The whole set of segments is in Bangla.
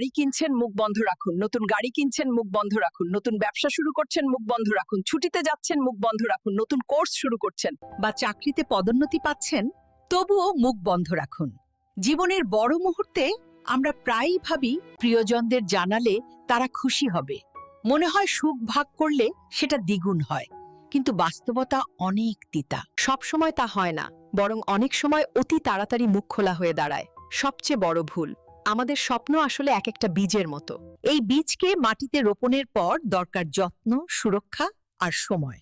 বাড়ি কিনছেন, মুখ বন্ধ রাখুন। নতুন গাড়ি কিনছেন, মুখ বন্ধ রাখুন। নতুন ব্যবসা শুরু করছেন, মুখ বন্ধ রাখুন। ছুটিতে যাচ্ছেন, মুখ বন্ধ রাখুন। নতুন কোর্স শুরু করছেন বা চাকরিতে পদোন্নতি পাচ্ছেন, তবুও মুখ বন্ধ রাখুন। জীবনের বড় মুহূর্তে আমরা প্রায়ই ভাবি, প্রিয়জনদের জানালে তারা খুশি হবে। মনে হয় সুখ ভাগ করলে সেটা দ্বিগুণ হয়, কিন্তু বাস্তবতা অনেক তিতা। সবসময় তা হয় না, বরং অনেক সময় অতি তাড়াতাড়ি মুখ খোলা হয়ে দাঁড়ায়। সবচেয়ে বড় ভুল। আমাদের স্বপ্ন আসলে এক একটা বীজের মতো। এই বীজকে মাটিতে রোপণের পর দরকার যত্ন, সুরক্ষা আর সময়।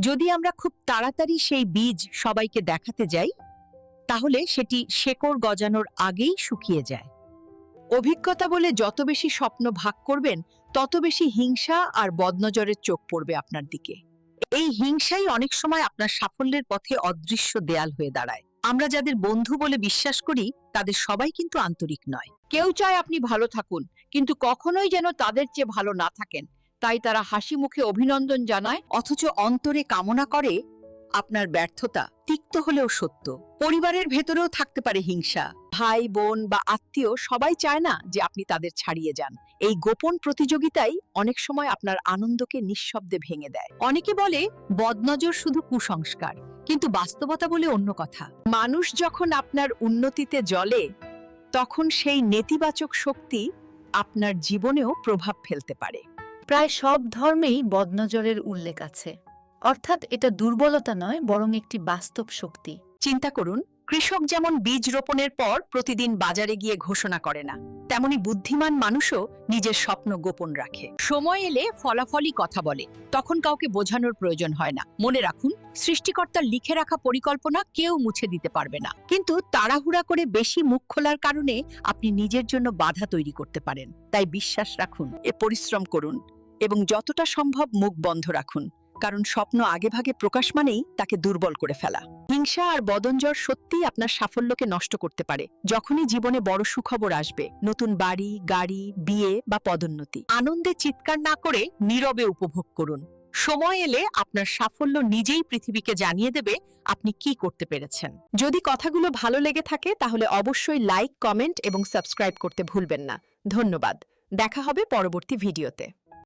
যদি আমরা খুব তাড়াতাড়ি সেই বীজ সবাইকে দেখাতে যাই, তাহলে সেটি শেকড় গজানোর আগেই শুকিয়ে যায়। অভিজ্ঞতা বলে যত বেশি স্বপ্ন ভাগ করবেন, তত বেশি হিংসা আর বদনজরের চোখ পড়বে আপনার দিকে। এই হিংসাই অনেক সময় আপনার সাফল্যের পথে অদৃশ্য দেয়াল হয়ে দাঁড়ায়। আমরা যাদের বন্ধু বলে বিশ্বাস করি তাদের সবাই কিন্তু আন্তরিক নয়। কেউ চায় আপনি ভালো থাকুন কিন্তু কখনোই যেন তাদের চেয়ে ভালো না থাকেন। তাই তারা হাসি মুখে অভিনন্দন জানায়। অথচ অন্তরে কামনা করে আপনার ব্যর্থতা তিক্ত হলেও সত্য। পরিবারের ভেতরেও থাকতে পারে হিংসা। ভাই বোন বা আত্মীয় সবাই চায় না যে আপনি তাদের ছাড়িয়ে যান। এই গোপন প্রতিযোগিতাই অনেক সময় আপনার আনন্দকে নিঃশব্দে ভেঙে দেয়। অনেকে বলে বদনজর শুধু কুসংস্কার। কিন্তু বাস্তবতা বলে অন্য কথা। মানুষ যখন আপনার উন্নতিতে জলে তখন সেই নেতিবাচক শক্তি আপনার জীবনেও প্রভাব ফেলতে পারে। প্রায় সব ধর্মেই বদনজরের উল্লেখ আছে। অর্থাৎ এটা দুর্বলতা নয় বরং একটি বাস্তব শক্তি। চিন্তা করুন কৃষক যেমন বীজ রোপণের পর প্রতিদিন বাজারে গিয়ে ঘোষণা করে না, তেমনি বুদ্ধিমান মানুষও নিজের স্বপ্ন গোপন রাখে। সময় এলে ফলাফলই কথা বলে, তখন কাউকে বোঝানোর প্রয়োজন হয় না। মনে রাখুন সৃষ্টিকর্তার লিখে রাখা পরিকল্পনা কেউ মুছে দিতে পারবে না। কিন্তু তাড়াহুড়া করে বেশি মুখ খোলার কারণে আপনি নিজের জন্য বাধা তৈরি করতে পারেন। তাই বিশ্বাস রাখুন, এ পরিশ্রম করুন এবং যতটা সম্ভব মুখ বন্ধ রাখুন। কারণ স্বপ্ন আগেভাগে প্রকাশ মানেই তাকে দুর্বল করে ফেলা। হিংসা আর বদনজর সত্যিই আপনার সাফল্যকে নষ্ট করতে পারে। যখনই জীবনে বড় সুখবর আসবে, নতুন বাড়ি, গাড়ি, বিয়ে বা পদোন্নতি। আনন্দে চিৎকার না করে নীরবে উপভোগ করুন। সময় এলে আপনার সাফল্য নিজেই পৃথিবীকে জানিয়ে দেবে আপনি কি করতে পেরেছেন। যদি কথাগুলো ভালো লেগে থাকে, তাহলে অবশ্যই লাইক, কমেন্ট এবং সাবস্ক্রাইব করতে ভুলবেন না। ধন্যবাদ। দেখা হবে পরবর্তী ভিডিওতে।